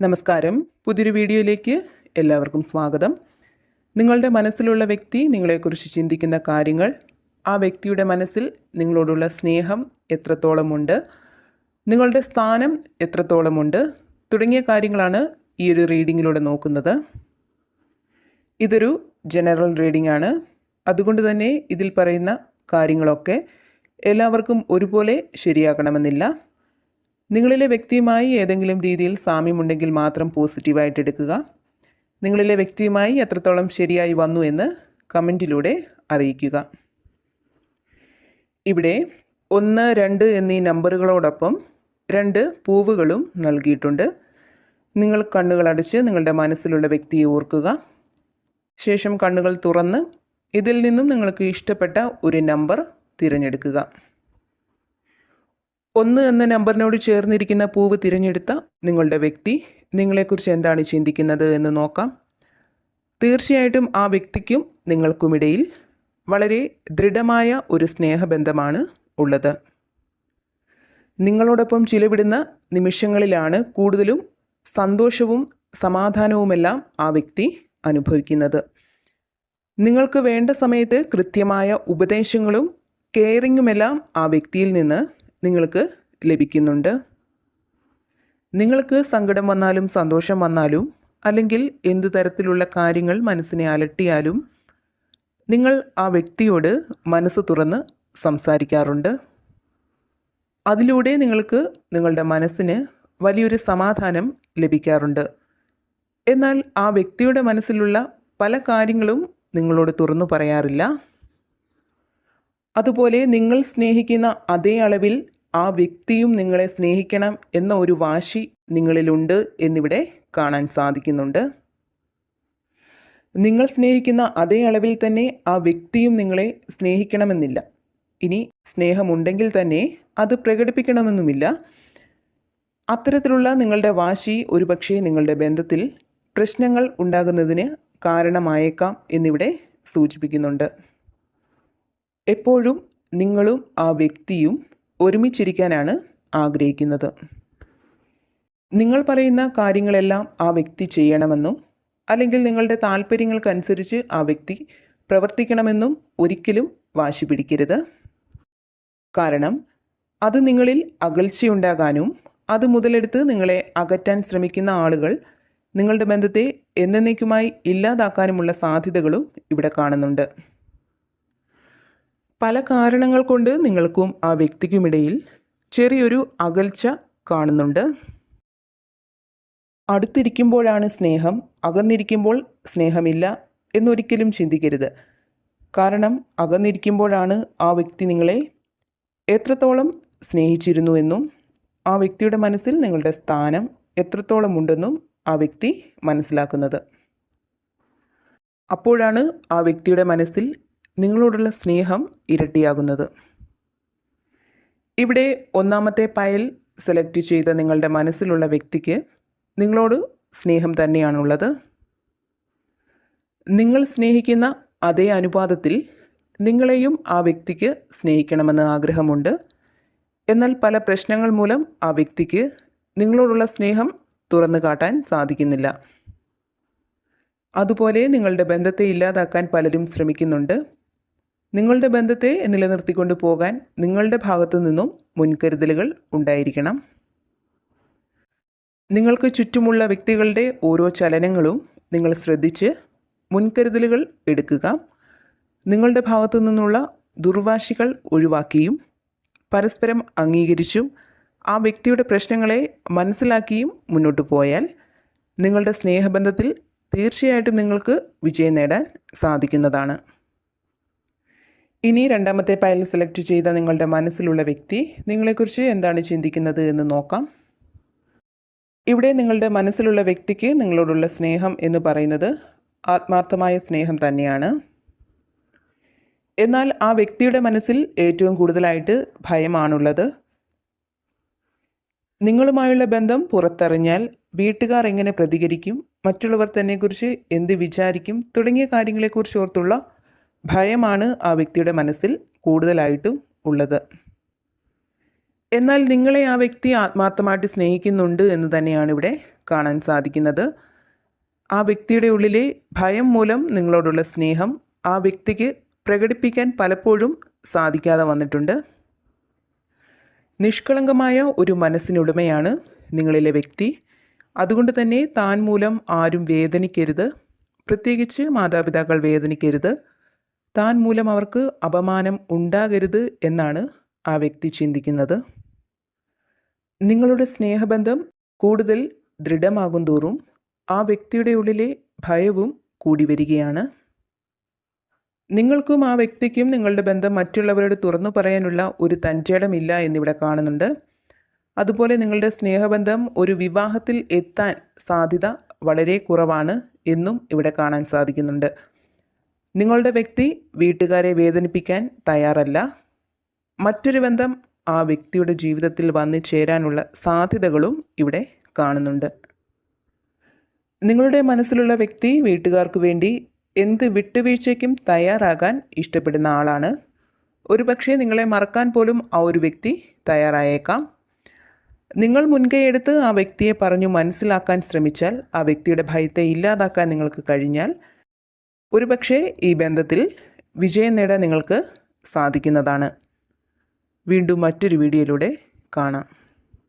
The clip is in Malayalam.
നമസ്കാരം. പുതിയൊരു വീഡിയോയിലേക്ക് എല്ലാവർക്കും സ്വാഗതം. നിങ്ങളുടെ മനസ്സിലുള്ള വ്യക്തി നിങ്ങളെക്കുറിച്ച് ചിന്തിക്കുന്ന കാര്യങ്ങൾ ആ വ്യക്തിയുടെ മനസ്സിൽ നിങ്ങളോടുള്ള സ്നേഹം എത്രത്തോളമുണ്ട് നിങ്ങളുടെ സ്ഥാനം എത്രത്തോളമുണ്ട് തുടങ്ങിയ കാര്യങ്ങളാണ് ഈ ഒരു റീഡിങ്ങിലൂടെ നോക്കുന്നത്. ഇതൊരു ജനറൽ റീഡിംഗ് ആണ് അതുകൊണ്ട് തന്നെ ഇതിൽ പറയുന്ന കാര്യങ്ങളൊക്കെ എല്ലാവർക്കും ഒരുപോലെ ശരിയാകണമെന്നില്ല. നിങ്ങളിലെ വ്യക്തിയുമായി ഏതെങ്കിലും രീതിയിൽ സാമ്യമുണ്ടെങ്കിൽ മാത്രം പോസിറ്റീവായിട്ട് എടുക്കുക. നിങ്ങളിലെ വ്യക്തിയുമായി എത്രത്തോളം ശരിയായി വന്നു എന്ന് കമന്റിലൂടെ അറിയിക്കുക. ഇവിടെ ഒന്ന് രണ്ട് എന്നീ നമ്പറുകളോടൊപ്പം രണ്ട് പൂവുകളും നൽകിയിട്ടുണ്ട്. നിങ്ങൾ കണ്ണുകൾ അടച്ച് നിങ്ങളുടെ മനസ്സിലുള്ള വ്യക്തിയെ ഓർക്കുക. ശേഷം കണ്ണുകൾ തുറന്ന് ഇതിൽ നിന്നും നിങ്ങൾക്ക് ഇഷ്ടപ്പെട്ട ഒരു നമ്പർ തിരഞ്ഞെടുക്കുക. ഒന്ന് എന്ന നമ്പറിനോട് ചേർന്നിരിക്കുന്ന പൂവ് തിരഞ്ഞെടുത്ത നിങ്ങളുടെ വ്യക്തി നിങ്ങളെക്കുറിച്ച് എന്താണ് ചിന്തിക്കുന്നത് എന്ന് നോക്കാം. തീർച്ചയായിട്ടും ആ വ്യക്തിക്കും നിങ്ങൾക്കുമിടയിൽ വളരെ ദൃഢമായ ഒരു സ്നേഹബന്ധമാണ് ഉള്ളത്. നിങ്ങളോടൊപ്പം ചിലവിടുന്ന നിമിഷങ്ങളിലാണ് കൂടുതലും സന്തോഷവും സമാധാനവുമെല്ലാം ആ വ്യക്തി അനുഭവിക്കുന്നത്. നിങ്ങൾക്ക് വേണ്ട സമയത്ത് കൃത്യമായ ഉപദേശങ്ങളും കെയറിങ്ങുമെല്ലാം ആ വ്യക്തിയിൽ നിന്ന് നിങ്ങൾക്ക് ലഭിക്കുന്നുണ്ട്. നിങ്ങൾക്ക് സങ്കടം വന്നാലും സന്തോഷം വന്നാലും അല്ലെങ്കിൽ എന്ത് തരത്തിലുള്ള കാര്യങ്ങൾ മനസ്സിനെ അലട്ടിയാലും നിങ്ങൾ ആ വ്യക്തിയോട് മനസ്സ് തുറന്ന് സംസാരിക്കാറുണ്ട്. അതിലൂടെ നിങ്ങൾക്ക് നിങ്ങളുടെ മനസ്സിന് വലിയൊരു സമാധാനം ലഭിക്കാറുണ്ട്. എന്നാൽ ആ വ്യക്തിയുടെ മനസ്സിലുള്ള പല കാര്യങ്ങളും നിങ്ങളോട് തുറന്നു പറയാറില്ല. അതുപോലെ നിങ്ങൾ സ്നേഹിക്കുന്ന അതേ അളവിൽ ആ വ്യക്തിയും നിങ്ങളെ സ്നേഹിക്കണം എന്ന ഒരു വാശി നിങ്ങളിലുണ്ട് എന്നിവിടെ കാണാൻ സാധിക്കുന്നുണ്ട്. നിങ്ങൾ സ്നേഹിക്കുന്ന അതേ അളവിൽ തന്നെ ആ വ്യക്തിയും നിങ്ങളെ സ്നേഹിക്കണമെന്നില്ല. ഇനി സ്നേഹമുണ്ടെങ്കിൽ തന്നെ അത് പ്രകടിപ്പിക്കണമെന്നുമില്ല. അത്തരത്തിലുള്ള നിങ്ങളുടെ വാശി ഒരുപക്ഷെ നിങ്ങളുടെ ബന്ധത്തിൽ പ്രശ്നങ്ങൾ ഉണ്ടാകുന്നതിന് കാരണമായേക്കാം എന്നിവിടെ സൂചിപ്പിക്കുന്നുണ്ട്. എപ്പോഴും നിങ്ങളും ആ വ്യക്തിയും ഒരുമിച്ചിരിക്കാനാണ് ആഗ്രഹിക്കുന്നത്. നിങ്ങൾ പറയുന്ന കാര്യങ്ങളെല്ലാം ആ വ്യക്തി ചെയ്യണമെന്നും അല്ലെങ്കിൽ നിങ്ങളുടെ താല്പര്യങ്ങൾക്കനുസരിച്ച് ആ വ്യക്തി പ്രവർത്തിക്കണമെന്നും ഒരിക്കലും വാശി പിടിക്കരുത്. കാരണം അത് നിങ്ങളിൽ അകൽച്ചയുണ്ടാകാനും അത് മുതലെടുത്ത് നിങ്ങളെ അകറ്റാൻ ശ്രമിക്കുന്ന ആളുകൾ നിങ്ങളുടെ ബന്ധത്തെ എന്നേക്കുമായി ഇല്ലാതാക്കാനുമുള്ള സാധ്യതകളും ഇവിടെ കാണുന്നുണ്ട്. പല കാരണങ്ങൾ കൊണ്ട് നിങ്ങൾക്കും ആ വ്യക്തിക്കുമിടയിൽ ചെറിയൊരു അകൽച്ച കാണുന്നുണ്ട്. അടുത്തിരിക്കുമ്പോഴാണ് സ്നേഹം അകന്നിരിക്കുമ്പോൾ സ്നേഹമില്ല എന്നൊരിക്കലും ചിന്തിക്കരുത്. കാരണം അകന്നിരിക്കുമ്പോഴാണ് ആ വ്യക്തി നിങ്ങളെ എത്രത്തോളം സ്നേഹിച്ചിരുന്നുവെന്നും ആ വ്യക്തിയുടെ മനസ്സിൽ നിങ്ങളുടെ സ്ഥാനം എത്രത്തോളം ഉണ്ടെന്നും ആ വ്യക്തി മനസ്സിലാക്കുന്നത്. അപ്പോഴാണ് ആ വ്യക്തിയുടെ മനസ്സിൽ നിങ്ങളോടുള്ള സ്നേഹം ഇരട്ടിയാകുന്നത്. ഇവിടെ ഒന്നാമത്തെ പയൽ സെലക്ട് ചെയ്ത നിങ്ങളുടെ മനസ്സിലുള്ള വ്യക്തിക്ക് നിങ്ങളോട് സ്നേഹം തന്നെയാണുള്ളത്. നിങ്ങൾ സ്നേഹിക്കുന്ന അതേ അനുപാതത്തിൽ നിങ്ങളെയും ആ വ്യക്തിക്ക് സ്നേഹിക്കണമെന്ന് ആഗ്രഹമുണ്ട്. എന്നാൽ പല പ്രശ്നങ്ങൾ മൂലം ആ വ്യക്തിക്ക് നിങ്ങളോടുള്ള സ്നേഹം തുറന്നു കാട്ടാൻ സാധിക്കുന്നില്ല. അതുപോലെ നിങ്ങളുടെ ബന്ധത്തെ ഇല്ലാതാക്കാൻ പലരും ശ്രമിക്കുന്നുണ്ട്. നിങ്ങളുടെ ബന്ധത്തെ നിലനിർത്തിക്കൊണ്ട് പോകാൻ നിങ്ങളുടെ ഭാഗത്തു നിന്നും മുൻകരുതലുകൾ ഉണ്ടായിരിക്കണം. നിങ്ങൾക്ക് ചുറ്റുമുള്ള വ്യക്തികളുടെ ഓരോ ചലനങ്ങളും നിങ്ങൾ ശ്രദ്ധിച്ച് മുൻകരുതലുകൾ എടുക്കുക. നിങ്ങളുടെ ഭാഗത്തു നിന്നുള്ള ദുർവാശികൾ ഒഴിവാക്കിയും പരസ്പരം അംഗീകരിച്ചും ആ വ്യക്തിയുടെ പ്രശ്നങ്ങളെ മനസ്സിലാക്കിയും മുന്നോട്ട് പോയാൽ നിങ്ങളുടെ സ്നേഹബന്ധത്തിൽ തീർച്ചയായിട്ടും നിങ്ങൾക്ക് വിജയം നേടാൻ സാധിക്കുന്നതാണ്. ഇനി രണ്ടാമത്തെ പയൽ സെലക്ട് ചെയ്ത നിങ്ങളുടെ മനസ്സിലുള്ള വ്യക്തി നിങ്ങളെക്കുറിച്ച് എന്താണ് ചിന്തിക്കുന്നത് എന്ന് നോക്കാം. ഇവിടെ നിങ്ങളുടെ മനസ്സിലുള്ള വ്യക്തിക്ക് നിങ്ങളോടുള്ള സ്നേഹം എന്ന് പറയുന്നത് ആത്മാർത്ഥമായ സ്നേഹം തന്നെയാണ്. എന്നാൽ ആ വ്യക്തിയുടെ മനസ്സിൽ ഏറ്റവും കൂടുതലായിട്ട് ഭയമാണുള്ളത്. നിങ്ങളുമായുള്ള ബന്ധം പുറത്തറിഞ്ഞാൽ വീട്ടുകാർ എങ്ങനെ പ്രതികരിക്കും മറ്റുള്ളവർ തന്നെക്കുറിച്ച് എന്ത് വിചാരിക്കും തുടങ്ങിയ കാര്യങ്ങളെക്കുറിച്ച് ഓർത്തുള്ള ഭയമാണ് ആ വ്യക്തിയുടെ മനസ്സിൽ കൂടുതലായിട്ടും ഉള്ളത്. എന്നാൽ നിങ്ങളെ ആ വ്യക്തി ആത്മാർത്ഥമായിട്ട് സ്നേഹിക്കുന്നുണ്ട് എന്ന് തന്നെയാണ് ഇവിടെ കാണാൻ സാധിക്കുന്നത്. ആ വ്യക്തിയുടെ ഉള്ളിലെ ഭയം മൂലം നിങ്ങളോടുള്ള സ്നേഹം ആ വ്യക്തിക്ക് പ്രകടിപ്പിക്കാൻ പലപ്പോഴും സാധിക്കാതെ വന്നിട്ടുണ്ട്. നിഷ്കളങ്കമായ ഒരു മനസ്സിനുടമയാണ് നിങ്ങളിലെ വ്യക്തി. അതുകൊണ്ട് തന്നെ താൻ മൂലം ആരും വേദനിക്കരുത്. പ്രത്യേകിച്ച് മാതാപിതാക്കൾ വേദനിക്കരുത്. താൻ മൂലം അവർക്ക് അപമാനം ഉണ്ടാകരുത് എന്നാണ് ആ വ്യക്തി ചിന്തിക്കുന്നത്. നിങ്ങളുടെ സ്നേഹബന്ധം കൂടുതൽ ദൃഢമാകും തോറും ആ വ്യക്തിയുടെ ഉള്ളിലെ ഭയവും കൂടി വരികയാണ്. നിങ്ങൾക്കും ആ വ്യക്തിക്കും നിങ്ങളുടെ ബന്ധം മറ്റുള്ളവരോട് തുറന്നു പറയാനുള്ള ഒരു തഞ്ചേടമില്ല എന്നിവിടെ കാണുന്നുണ്ട്. അതുപോലെ നിങ്ങളുടെ സ്നേഹബന്ധം ഒരു വിവാഹത്തിൽ എത്താൻ സാധ്യത വളരെ കുറവാണ് എന്നും ഇവിടെ കാണാൻ സാധിക്കുന്നുണ്ട്. നിങ്ങളുടെ വ്യക്തി വീട്ടുകാരെ വേദനിപ്പിക്കാൻ തയ്യാറല്ല. മറ്റൊരു ബന്ധം ആ വ്യക്തിയുടെ ജീവിതത്തിൽ വന്നു ചേരാനുള്ള സാധ്യതകളും ഇവിടെ കാണുന്നുണ്ട്. നിങ്ങളുടെ മനസ്സിലുള്ള വ്യക്തി വീട്ടുകാർക്ക് വേണ്ടി എന്ത് വിട്ടുവീഴ്ചയ്ക്കും തയ്യാറാകാൻ ഇഷ്ടപ്പെടുന്ന ആളാണ്. ഒരുപക്ഷെ നിങ്ങളെ മറക്കാൻ പോലും ആ ഒരു വ്യക്തി തയ്യാറായേക്കാം. നിങ്ങൾ മുൻകൈയെടുത്ത് ആ വ്യക്തിയെ പറഞ്ഞു മനസ്സിലാക്കാൻ ശ്രമിച്ചാൽ ആ വ്യക്തിയുടെ ഭയത്തെ ഇല്ലാതാക്കാൻ നിങ്ങൾക്ക് കഴിഞ്ഞാൽ ഒരുപക്ഷെ ഈ ബന്ധത്തിൽ വിജയം നേടാൻ നിങ്ങൾക്ക് സാധിക്കുന്നതാണ്. വീണ്ടും മറ്റൊരു വീഡിയോയിലൂടെ കാണാം.